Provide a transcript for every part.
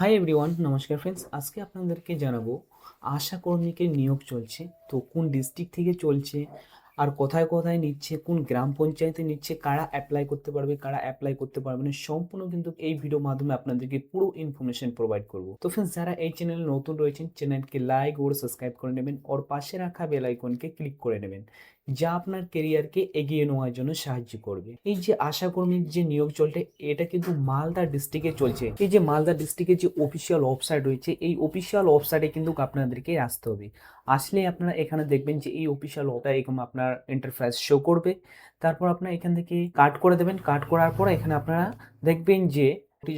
Hi everyone নমস্কার friends আজকে আপনাদেরকে জানাব, আশা কর্মীকে নিয়োগ চলছে। তো কোন ডিস্ট্রিক্ট থেকে চলছে, আর কোথায় কোথায় নিচ্ছে, কোন গ্রাম পঞ্চায়েতে নিচ্ছে, কারা অ্যাপ্লাই করতে পারবে, কারা অ্যাপ্লাই করতে পারবে না, সম্পূর্ণ কিন্তু এই ভিডিও মাধ্যমে আপনাদেরকে পুরো ইনফরমেশন প্রোভাইড করব। তো ফ্রেন্ডস যারা এই চ্যানেলে নতুন রয়েছেন চ্যানেলকে লাইক ও সাবস্ক্রাইব করে নেবেন ওর পাশে রাখা বেল আইকনকে ক্লিক করে নেবেন। যা আপনার কেরিয়ারকে এগিয়ে নেওয়ার জন্য সাহায্য করবে। এই যে আশা কর্মীর যে নিয়োগ চলছে, এটা কিন্তু মালদা ডিস্ট্রিক্টে চলছে। এই যে মালদা ডিস্ট্রিক্টের যে অফিসিয়াল ওয়েবসাইট রয়েছে, এই অফিসিয়াল ওয়েবসাইটে কিন্তু আপনাদেরকে আসতে হবে। আসলে আপনারা এখানে দেখবেন যে এই অফিসিয়াল ওটা এরকম আপনার ইন্টারফেস শো করবে। তারপর আপনার এখান থেকে কাট করে দেবেন। কাট করার পর এখানে আপনারা দেখবেন যে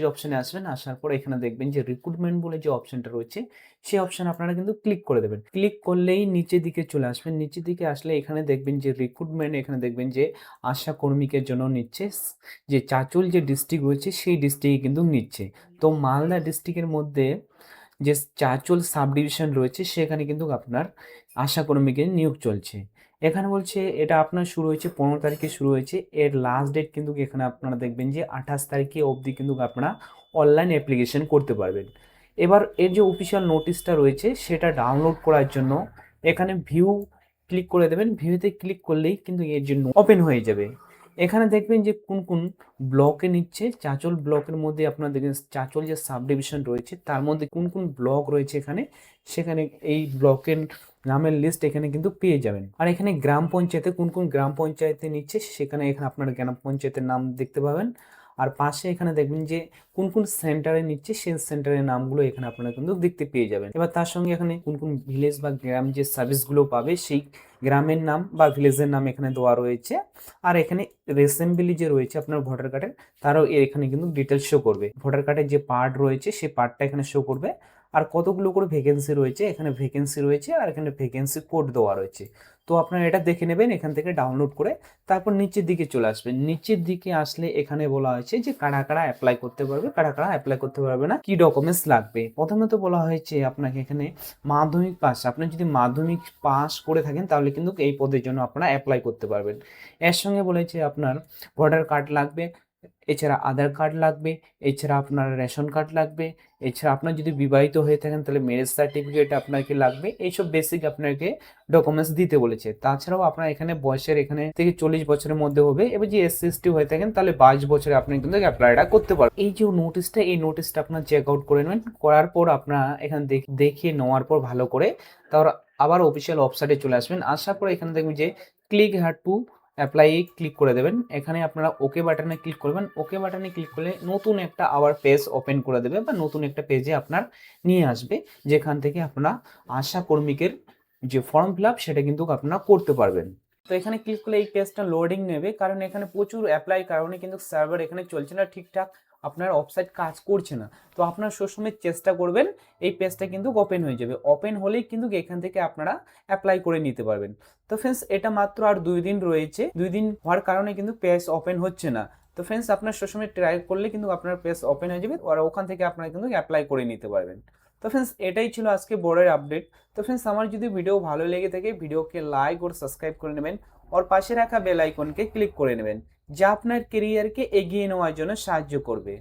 যে অপশানে আসবেন, আসার পর এখানে দেখবেন যে রিক্রুটমেন্ট বলে যে অপশনটা রয়েছে, সেই অপশন আপনারা কিন্তু ক্লিক করে দেবেন। ক্লিক করলেই নিচের দিকে চলে আসবেন। নিচের দিকে আসলে এখানে দেখবেন যে রিক্রুটমেন্ট এখানে দেখবেন যে আশা কর্মীকের জন্য নিচ্ছে। যে চাচল যে ডিস্ট্রিক্ট রয়েছে, সেই ডিস্ট্রিক্টে কিন্তু নিচ্ছে। তো মালদা ডিস্ট্রিক্টের মধ্যে যে চাচল সাব ডিভিশন রয়েছে, সেখানে কিন্তু আপনার আশা কর্মীকে নিয়োগ চলছে। এখানে বলছে, এটা আপনার শুরু হয়েছে, পনেরো তারিখে শুরু হয়েছে। এর লাস্ট ডেট কিন্তু এখানে আপনারা দেখবেন যে, আঠাশ তারিখে অবধি কিন্তু আপনারা অনলাইন অ্যাপ্লিকেশন করতে পারবেন। এবার এর যে অফিসিয়াল নোটিশটা রয়েছে, সেটা ডাউনলোড করার জন্য এখানে ভিউ ক্লিক করে দেবেন। ভিউতে ক্লিক করলেই কিন্তু এর জন্য ওপেন হয়ে যাবে। এখানে দেখবেন যে কোন কোন ব্লকে নিচ্ছে, চাঁচল ব্লকের মধ্যে আপনার দেখবেন চাঁচল যে সাব ডিভিশন রয়েছে, তার মধ্যে কোন কোন ব্লক রয়েছে এখানে, সেখানে এই ব্লকের নামের লিস্ট এখানে কিন্তু পেয়ে যাবেন। আর এখানে গ্রাম পঞ্চায়েতে কোন কোন গ্রাম পঞ্চায়েতে নিচ্ছে, সেখানে এখানে আপনারা গ্রাম পঞ্চায়েতের নাম দেখতে পাবেন। আর পাশে এখানে দেখবেন যে কোন কোন সেন্টারে নিচ্ছে, সেই সেন্টারের নামগুলো এখানে আপনারা কিন্তু দেখতে পেয়ে যাবেন। এবার তার সঙ্গে এখানে কোন কোন ভিলেজ বা গ্রাম যে সার্ভিসগুলো পাবে, সেই গ্রামের নাম বা ভিলেজের নাম এখানে দেওয়া রয়েছে। আর এখানে রেসেম্বলি যে রয়েছে আপনার ভোটার কার্ডের তারও এখানে কিন্তু ডিটেলস শো করবে। ভোটার কার্ডের যে পার্ট রয়েছে সেই পার্টটা এখানে শো করবে। আর কতগুলো করে ভ্যাকেন্সি রয়েছে? এখানে ভ্যাকেন্সি রয়েছে আর এখানে ভ্যাকেন্সি কোড দেওয়া রয়েছে। তো আপনারা এটা দেখে নেবেন, এখান থেকে ডাউনলোড করে তারপর নিচের দিকে চলে আসবেন। নিচের দিকে আসলে এখানে বলা হয়েছে যে কারা কারা অ্যাপ্লাই করতে পারবে, কারা কারা অ্যাপ্লাই করতে পারবে না, কি ডকুমেন্টস লাগবে? প্রথমে তো বলা হয়েছে আপনাকে এখানে মাধ্যমিক পাস আপনি যদি মাধ্যমিক পাস করে থাকেন তাহলে কিন্তু এই পদের জন্য আপনারা অ্যাপ্লাই করতে পারবেন। এর সঙ্গে বলেছে আপনার ভোটার কার্ড লাগবে এছাড়া আধার কার্ড লাগবে, এছাড়া আপনার রেশন কার্ড লাগবে, এছাড়া আপনার যদি বিবাহিত হয়ে থাকেন তাহলে ম্যারেজ সার্টিফিকেট আপনাকে লাগবে, এইসব বেসিক আপনাকে ডকুমেন্টস দিতে বলেছে। তাছাড়াও আপনার এখানে বয়সের এখানে থেকে চল্লিশ বছরের মধ্যে হবে, এবার যে এসসি এসটি হয়ে থাকেন তাহলে বাইশ বছরে আপনি কিন্তু অ্যাপ্লাইটা করতে পারবেন। এই যে নোটিশটা এই নোটিশটা আপনার চেক আউট করে নেবেন, করার পর আপনার এখানে দেখিয়ে নেওয়ার পর ভালো করে তারপর আবার অফিসিয়াল ওয়েবসাইটে চলে আসবেন। আসার পর এখানে দেখবেন যে click had to apply click করে দেবেন। এখানে আপনারা ওকে বাটনে ক্লিক করবেন। ওকে বাটনে ক্লিক করলে নতুন একটা আবার পেজ ওপেন করে দেবে বা নতুন একটা পেজে আপনার নিয়ে আসবে, যেখান থেকে আপনারা আশা কর্মীকের যে ফর্ম ফিল আপ সেটা কিন্তু আপনারা করতে পারবেন। তো এখানে ক্লিক করলে এই পেজটা লোডিং নেবে। কারণ এখানে প্রচুর অ্যাপ্লাই কারণে কিন্তু সার্ভার এখানে চলছে না ঠিকঠাক। আপনার ওয়েবসাইট কাজ করছে না। তো আপনার সবসময় চেষ্টা করবেন, এই পেজটা কিন্তু ওপেন হয়ে যাবে। ওপেন হলেই কিন্তু এখান থেকে আপনারা অ্যাপ্লাই করে নিতে পারবেন। তো ফ্রেন্ডস এটা মাত্র আর দুই দিন রয়েছে। দুই দিন হওয়ার কারণে কিন্তু পেজ ওপেন হচ্ছে না। তো ফ্রেন্ডস আপনার সবসময় ট্রাই করলে কিন্তু আপনার পেজ ওপেন হয়ে যাবে। আর ওখান থেকে আপনারা কিন্তু অ্যাপ্লাই করে নিতে পারবেন। তো ফ্রেন্ডস এটাই ছিল আজকে বোর্ডের আপডেট তো ফ্রেন্ডস আমার যদি ভিডিও ভালো লেগে থাকে ভিডিওকে লাইক ও সাবস্ক্রাইব করে নেবেন, ওর পাশে রাখা বেল আইকনকে ক্লিক করে নেবেন, যা আপনার কেরিয়ারকে এগিয়ে নেওয়ার জন্য সাহায্য করবে।